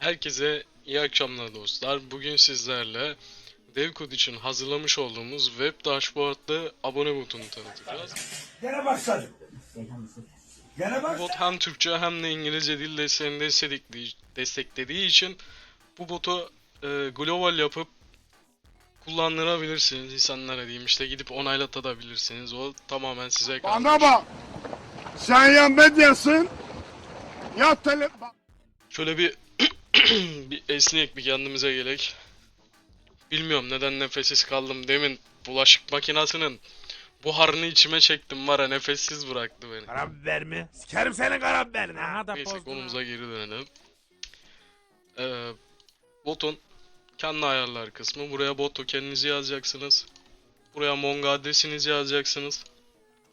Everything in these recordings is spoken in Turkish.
Herkese iyi akşamlar dostlar. Bugün sizlerle DevCode için hazırlamış olduğumuz web dashboard'lı abone butonunu tanıtacağız. Gene başladık. Gene Bu başladık. bot hem Türkçe hem de İngilizce dil desteğini desteklediği, için bu botu e, global yapıp kullandırabilirsiniz insanlara diyeyim işte gidip onaylatabilirsiniz. O tamamen size kalmış. Bana bak. Sen ya medyasın ya tele... Bak, Şöyle bir bir esneyek bir kendimize gelek. Bilmiyorum neden nefessiz kaldım demin bulaşık makinesinin buharını içime çektim var ya nefessiz bıraktı beni. Karabiber mi? Sikerim senin karabiberini ha. Neyse konumuza geri dönelim. Ee, botun kendi ayarlar kısmı. Buraya bot tokeninizi yazacaksınız. Buraya Mongo adresinizi yazacaksınız.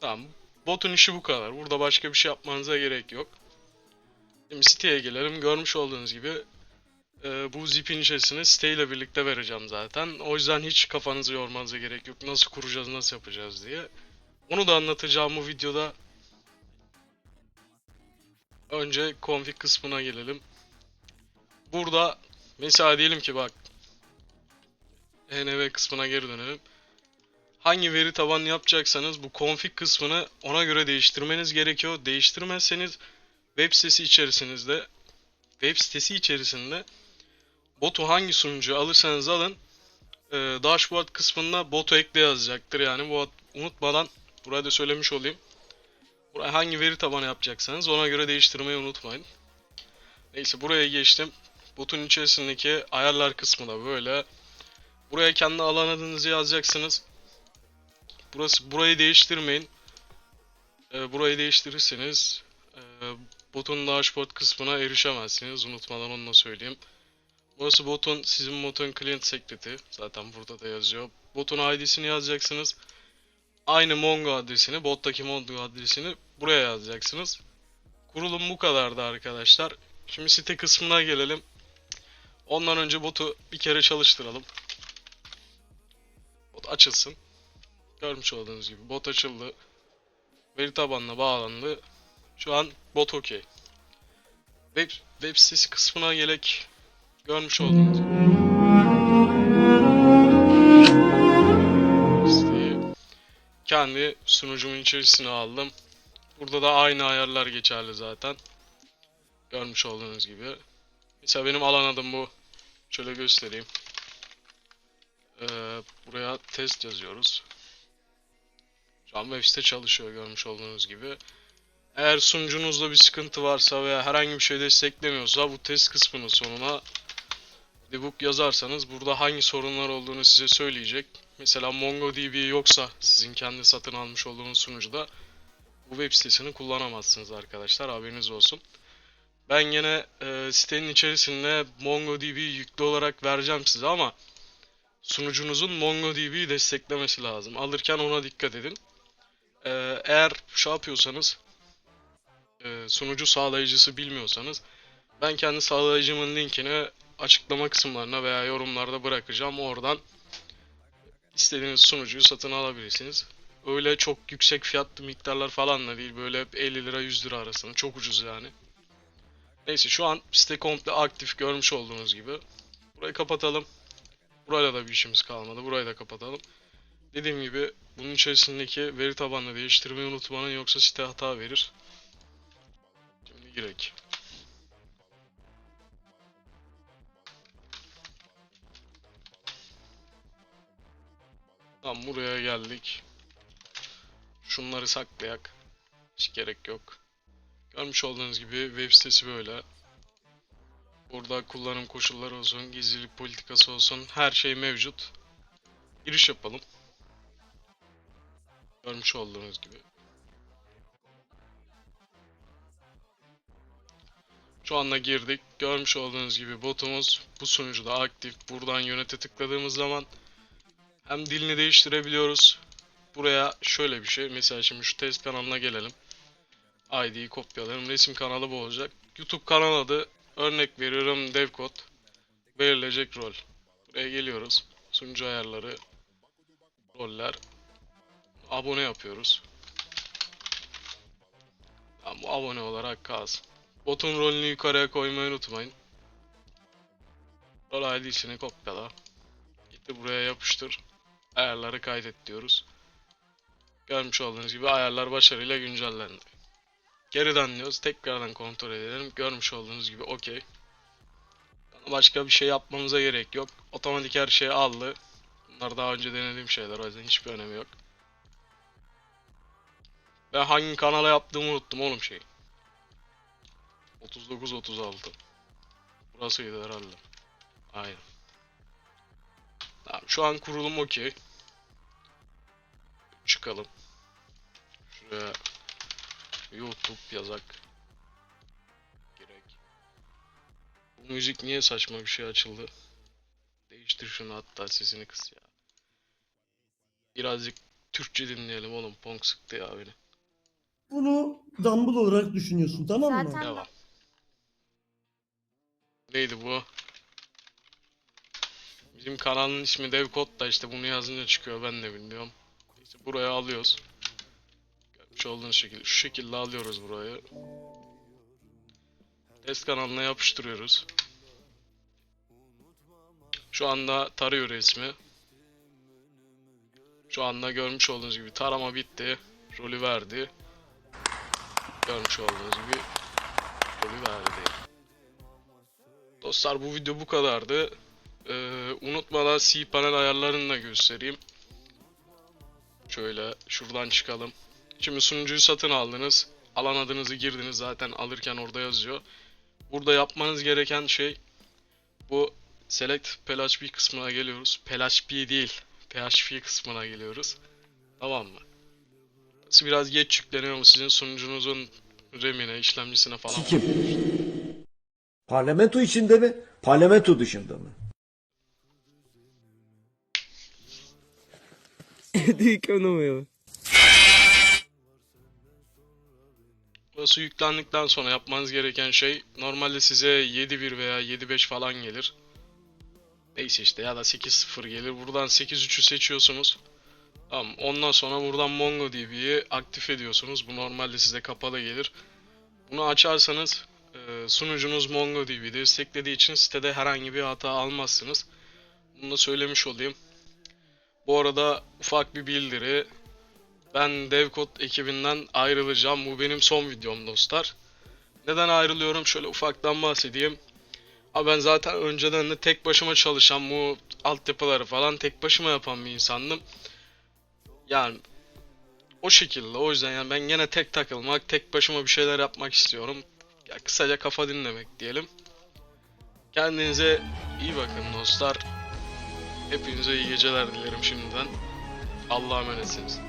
Tamam. Botun işi bu kadar. Burada başka bir şey yapmanıza gerek yok. Şimdi siteye gelelim. Görmüş olduğunuz gibi e, bu zipin içerisine siteyle birlikte vereceğim zaten. O yüzden hiç kafanızı yormanıza gerek yok. Nasıl kuracağız, nasıl yapacağız diye. Onu da anlatacağım bu videoda. Önce config kısmına gelelim. Burada mesela diyelim ki bak env kısmına geri dönelim. Hangi veri tabanı yapacaksanız bu config kısmını ona göre değiştirmeniz gerekiyor. Değiştirmezseniz web sitesi içerisinde web sitesi içerisinde botu hangi sunucu alırsanız alın e, dashboard kısmında botu ekle yazacaktır. Yani bu unutmadan buraya da söylemiş olayım. Buraya hangi veri tabanı yapacaksanız ona göre değiştirmeyi unutmayın. Neyse buraya geçtim. Botun içerisindeki ayarlar kısmı da böyle. Buraya kendi alan adınızı yazacaksınız. Burası burayı değiştirmeyin. Ee, burayı değiştirirseniz e, botun dashboard kısmına erişemezsiniz. Unutmadan onu da söyleyeyim. Burası botun sizin botun client secret'i. Zaten burada da yazıyor. Botun ID'sini yazacaksınız. Aynı Mongo adresini, bottaki Mongo adresini buraya yazacaksınız. Kurulum bu kadardı arkadaşlar. Şimdi site kısmına gelelim. Ondan önce botu bir kere çalıştıralım. Bot açılsın. Görmüş olduğunuz gibi bot açıldı. Veri tabanına bağlandı. Şu an bot okey. Web, web sitesi kısmına gelek. Görmüş olduğunuz gibi. Siteyi kendi sunucumun içerisine aldım. Burada da aynı ayarlar geçerli zaten. Görmüş olduğunuz gibi. Mesela benim alan adım bu. Şöyle göstereyim. Ee, buraya test yazıyoruz. Şu an web site çalışıyor görmüş olduğunuz gibi. Eğer sunucunuzda bir sıkıntı varsa veya herhangi bir şey desteklemiyorsa bu test kısmının sonuna debug yazarsanız burada hangi sorunlar olduğunu size söyleyecek. Mesela MongoDB yoksa sizin kendi satın almış olduğunuz sunucuda bu web sitesini kullanamazsınız arkadaşlar haberiniz olsun. Ben yine e, sitenin içerisinde MongoDB yüklü olarak vereceğim size ama sunucunuzun MongoDB'yi desteklemesi lazım. Alırken ona dikkat edin. E, eğer şey yapıyorsanız e, sunucu sağlayıcısı bilmiyorsanız ben kendi sağlayıcımın linkini açıklama kısımlarına veya yorumlarda bırakacağım. Oradan istediğiniz sunucuyu satın alabilirsiniz. Öyle çok yüksek fiyatlı miktarlar falan da değil. Böyle 50 lira 100 lira arasında. Çok ucuz yani. Neyse şu an site komple aktif görmüş olduğunuz gibi. Burayı kapatalım. Burayla da bir işimiz kalmadı. Burayı da kapatalım. Dediğim gibi bunun içerisindeki veri tabanını değiştirmeyi unutmanın yoksa site hata verir. Şimdi girek. Tamam buraya geldik. Şunları saklayak. Hiç gerek yok. Görmüş olduğunuz gibi web sitesi böyle. Burada kullanım koşulları olsun, gizlilik politikası olsun her şey mevcut. Giriş yapalım. Görmüş olduğunuz gibi. Şu anda girdik. Görmüş olduğunuz gibi botumuz bu sunucuda aktif. Buradan yönete tıkladığımız zaman hem dilini değiştirebiliyoruz. Buraya şöyle bir şey. Mesela şimdi şu test kanalına gelelim. ID'yi kopyalayalım. Resim kanalı bu olacak. YouTube kanal adı örnek veriyorum devkod. Belirleyecek rol. Buraya geliyoruz. Sunucu ayarları. Roller. Abone yapıyoruz. Tamam, bu abone olarak kalsın. Botun rolünü yukarıya koymayı unutmayın. Rol ID'sini kopyala. Gitti buraya yapıştır. Ayarları kaydet diyoruz. Görmüş olduğunuz gibi ayarlar başarıyla güncellendi. Geriden diyoruz. Tekrardan kontrol edelim. Görmüş olduğunuz gibi okey. Başka bir şey yapmamıza gerek yok. Otomatik her şeyi aldı. Bunlar daha önce denediğim şeyler o yüzden hiçbir önemi yok. Ben hangi kanala yaptığımı unuttum oğlum şey. 39 36. Burasıydı herhalde. Aynen. Tamam şu an kurulum okey. Çıkalım. Şuraya YouTube yazak. Gerek. Bu müzik niye saçma bir şey açıldı? Değiştir şunu hatta sesini kıs ya. Birazcık Türkçe dinleyelim oğlum. Pong sıktı ya beni. Bunu dumbbell olarak düşünüyorsun tamam mı? Zaten- Devam. Neydi bu? Bizim kanalın ismi Devkod da işte bunu yazınca çıkıyor ben de bilmiyorum. İşte buraya alıyoruz. Görmüş olduğunuz şekilde şu şekilde alıyoruz burayı. Test kanalına yapıştırıyoruz. Şu anda tarıyor resmi. Şu anda görmüş olduğunuz gibi tarama bitti. Rolü verdi. Görmüş olduğunuz gibi rolü verdi. Dostlar bu video bu kadardı. Ee, unutmadan cPanel ayarlarını da göstereyim. Şöyle şuradan çıkalım. Şimdi sunucuyu satın aldınız. Alan adınızı girdiniz zaten alırken orada yazıyor. Burada yapmanız gereken şey bu Select PHP kısmına geliyoruz. PHP değil, PHP kısmına geliyoruz. Tamam mı? Burası biraz geç yükleniyor mu sizin sunucunuzun RAM'ine, işlemcisine falan? Sikim. Parlamento içinde mi? Parlamento dışında mı? Ekonomi. Burası yüklendikten sonra yapmanız gereken şey normalde size 7.1 veya 7.5 falan gelir. Neyse işte ya da 8.0 gelir. Buradan 8.3'ü seçiyorsunuz. Tamam. Ondan sonra buradan MongoDB'yi aktif ediyorsunuz. Bu normalde size kapalı gelir. Bunu açarsanız e, sunucunuz MongoDB desteklediği için sitede herhangi bir hata almazsınız. Bunu da söylemiş olayım. Bu arada ufak bir bildiri. Ben DevCode ekibinden ayrılacağım. Bu benim son videom dostlar. Neden ayrılıyorum? Şöyle ufaktan bahsedeyim. Abi ben zaten önceden de tek başıma çalışan bu altyapıları falan tek başıma yapan bir insandım. Yani o şekilde o yüzden yani ben gene tek takılmak, tek başıma bir şeyler yapmak istiyorum. Ya kısaca kafa dinlemek diyelim. Kendinize iyi bakın dostlar. Hepinize iyi geceler dilerim şimdiden. Allah'a emanetsiniz.